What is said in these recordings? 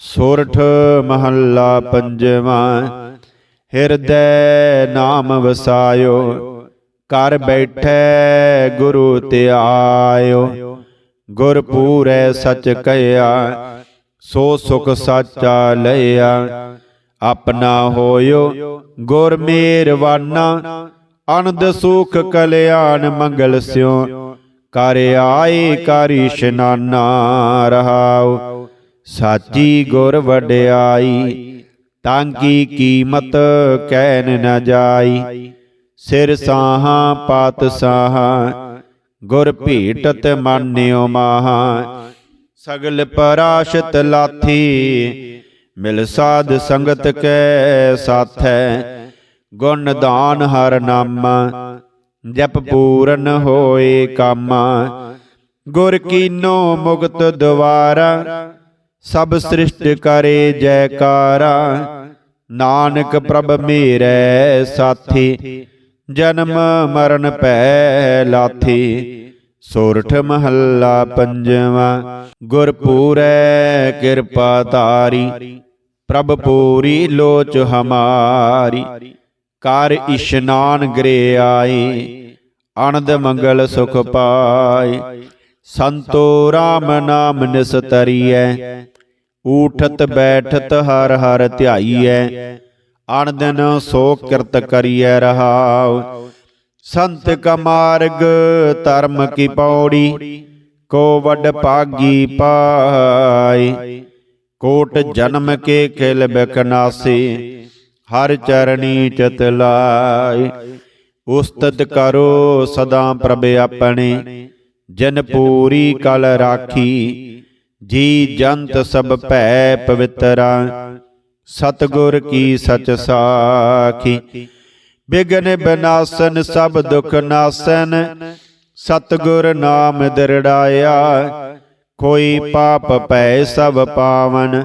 ਸੁਰਠ ਮਹੱਲਾ ਪੰਜਵਾਂ, ਹਿਰਦੈ ਨਾਮ ਵਸਾਇਓ ਕਰ ਬੈਠੈ ਗੁਰੂ ਧਿਆਇਓ। ਗੁਰ ਪੂਰੈ ਸਚ ਕਹਿਆ, ਸੋ ਸੁਖ ਸਾਚਾ ਲਇਆ। ਆਪਣਾ ਹੋਇਓ ਗੁਰ ਮੇਰਵਾਨਾ, ਅਨੰਦ ਸੁਖ ਕਲਿਆਣ ਮੰਗਲ ਸਿਓ। ਕਰ ਆਏ ਕਰ ਇਸ਼ਨਾਨਾ ਰਹਾਉ ਸਾਚੀ ਗੁਰ ਵਡਿਆਈ, ਤਾਂ ਕੀ ਕੀਮਤ ਕਹਿਨ ਨ ਜਾਈ? ਸਿਰ ਸਾਹਾਂ, ਪਾਤ ਸਾਹਾਂ, ਗੁਰ ਭੇਟਤ ਮਾਨਿਓ ਮਾਹਾ। ਸਗਲ ਪਰਾਸ਼ਤ ਲਾਥੀ, ਮਿਲ ਸਾਧ ਸੰਗਤ ਕੈ ਸਾਥੈ। ਗੁਣ ਦਾਨ ਹਰ ਨਾਮਾ, ਜਪ ਪੂਰਨ ਹੋਏ ਕਾਮਾ। ਗੁਰ ਕੀਨੋ ਮੁਕਤ ਦਵਾਰਾ ਸਭ ਸ੍ਰਿਸ਼ਟ ਕਰੇ ਜੈਕਾਰਾ। ਨਾਨਕ ਪ੍ਰਭ ਮੇਰੈ ਸਾਥੀ, ਜਨਮ ਮਰਨ ਪੈ ਲਾਥੀ। ਸੋਰਠ ਮਹੱਲਾ ਪੰਜਵਾਂ, ਗੁਰਪੂਰੈ ਕਿਰਪਾ ਤਾਰੀ ਪ੍ਰਭ ਪੂਰੀ ਲੋਚ ਹਮਾਰੀ। ਕਰ ਇਸ਼ਨਾਨ ਗ੍ਰੇ ਆਏ ਆਨੰਦ ਮੰਗਲ ਸੁਖ ਪਾਏ ਸੰਤੋ RAM ਨਾਮ ਨਿਸਤਰੀਐ ਊਠਤ ਬੈਠਤ ਹਰ ਹਰ ਧਿਆਈਐ ਅਣ ਦਿਨ ਸੋ ਕਿਰਤ ਕਰੀਐ ਰਹਾਉ। ਸੰਤ ਕਾ ਮਾਰਗ ਧਰਮ ਕੀ ਪੌੜੀ, ਕੋ ਵੱਡ ਭਾਗੀ ਪਾਈ ਕੋਟ ਜਨਮ ਕੇ ਖਿਲ ਬਿਕਨਾਸੀ ਹਰ ਚਰਣੀ ਚਿਤ ਲਾਈ ਉਸਤਤ ਕਰੋ ਸਦਾ ਪ੍ਰਭ ਆਪਣੇ ਜਨ ਪੂਰੀ ਕਲ ਰਾਖੀ, ਜੀ ਜੰਤ ਸਭ ਭੈ ਪਵਿੱਤਰਾ, ਸਤਗੁਰ ਕੀ ਸਚ ਸਾਖੀ। ਬਿਗਨ ਬਿਨਾਸਨ, ਸਭ ਦੁਖ ਨਾਸਨ, ਸਤਗੁਰ ਨਾਮ ਦਿਰੜਾਇਆ। ਕੋਈ ਪਾਪ ਪੈ ਸਭ ਪਾਵਨ,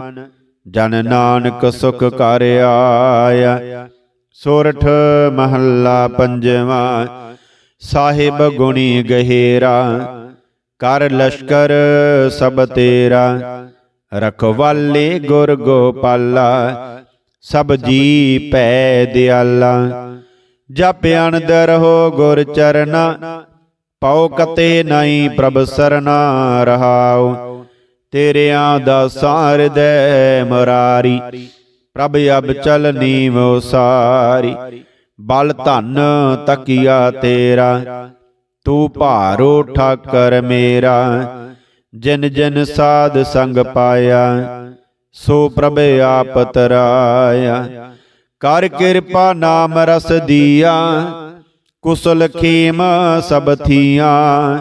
ਜਨ ਨਾਨਕ ਸੁਖ ਕਰ ਆਇਆ। ਸੋਰਠ ਮਹੱਲਾ ਪੰਜਵਾਂ ਸਾਹਿਬ ਗੁਣੀ ਗਹਿਰਾ ਕਰ ਲਸ਼ਕਰ ਸਭ ਤੇਰਾ ਰਖਵਾਲੇ ਗੁਰ ਗੋਪਾਲਾ ਸਭ ਜੀ ਭੈ ਦਿਆਲਾ। ਜਪ ਅਨੰਦਰ ਹੋ ਗੁਰ ਚਰਨਾ ਪਉ ਕਤੇ ਨਹੀਂ ਪ੍ਰਭ ਸਰਨਾ ਰਹਾਉ ਤੇਰਿਆਂ ਦਾ ਸਾਰਦੈ ਮਰਾਰੀ। ਪ੍ਰਭ ਅਬ ਚਲ ਨੀਵ ਸਾਰੀ ਬਲ ਧਨ ਤਕੀਆ ਤੇਰਾ, ਤੂੰ ਭਾਰੋ ਠਾਕਰ ਮੇਰਾ। ਜਿਨ ਜਿਨ ਸਾਧ ਸੰਗ ਪਾਇਆ, ਸੋ ਪ੍ਰਭ ਆਪ ਤਰਾਇਆ। ਕਰ ਕਿਰਪਾ ਨਾਮ ਰਸ ਦੀਆ, ਕੁਸਲ ਖੇਮ ਸਭ ਥੀਆਂ।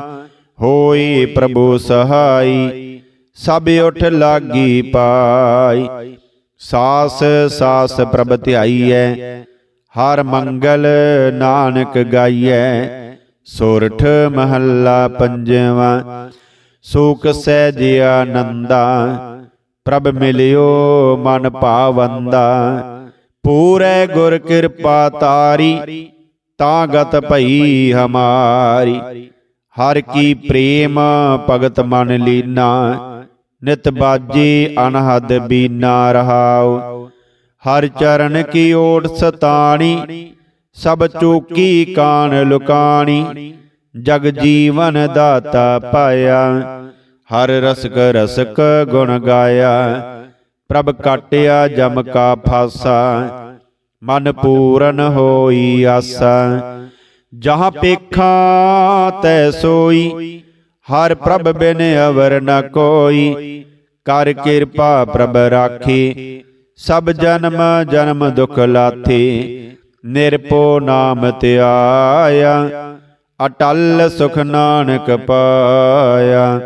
ਹੋਈ ਪ੍ਰਭੂ ਸਹਾਈ, ਸਭ ਉਠ ਲਾਗੀ ਪਾਈ। ਸਾਸ ਸਾਸ ਪ੍ਰਭ ਧਿਆਈਐ ਹਰ ਮੰਗਲ ਨਾਨਕ ਗਾਈਐ, ਸੋਰਠ ਮਹੱਲਾ ਪੰਜਵਾਂ। ਸੂਖ ਸਹਿਜ ਆਨੰਦਾ, ਪ੍ਰਭ ਮਿਲਿਓ ਮਨ ਭਾਵੰਦਾ ਪੂਰੇ ਗੁਰ ਕਿਰਪਾ ਤਾਰੀ, ਤਾਂ ਗਤ ਭਈ ਹਮਾਰੀ। ਹਰ ਕੀ ਪ੍ਰੇਮ ਭਗਤ ਮਨ ਲੀਨਾ, ਨਿਤ ਬਾਜੀ ਅਨਹਦ ਬੀਨਾ ਰਹਾਓ ਹਰ ਚਰਨ ਕੀ ਓਟ ਸਤਾਣੀ, ਸਭ ਚੂਕੀ ਕਾਨ ਲੁਕਾਣੀ, ਜਗ ਜੀਵਨ ਦਾਤਾ ਪਾਇਆ, ਹਰ ਰਸਕ ਰਸਕ ਗੁਣ ਗਾਇਆ, ਪ੍ਰਭ ਕਾਟਿਆ ਜਮ ਕਾ ਫਾਸਾ, ਮਨ ਪੂਰਨ ਹੋਈ ਆਸਾ। ਜਹਾਂ ਪੇਖਾਂ ਤੈ ਸੋਈ, ਹਰ ਪ੍ਰਭ ਬਿਨ ਅਵਰ ਨ ਕੋਈ, ਕਰ ਕਿਰਪਾ ਪ੍ਰਭ ਰਾਖੀ ਸਭ ਜਨਮ ਜਨਮ ਦੁਖ ਲਾਥੀ। ਨਿਰਪੋ ਨਾਮ ਧਿਆਇਆ ਅਟਲ ਸੁਖ ਨਾਨਕ ਪਾਇਆ।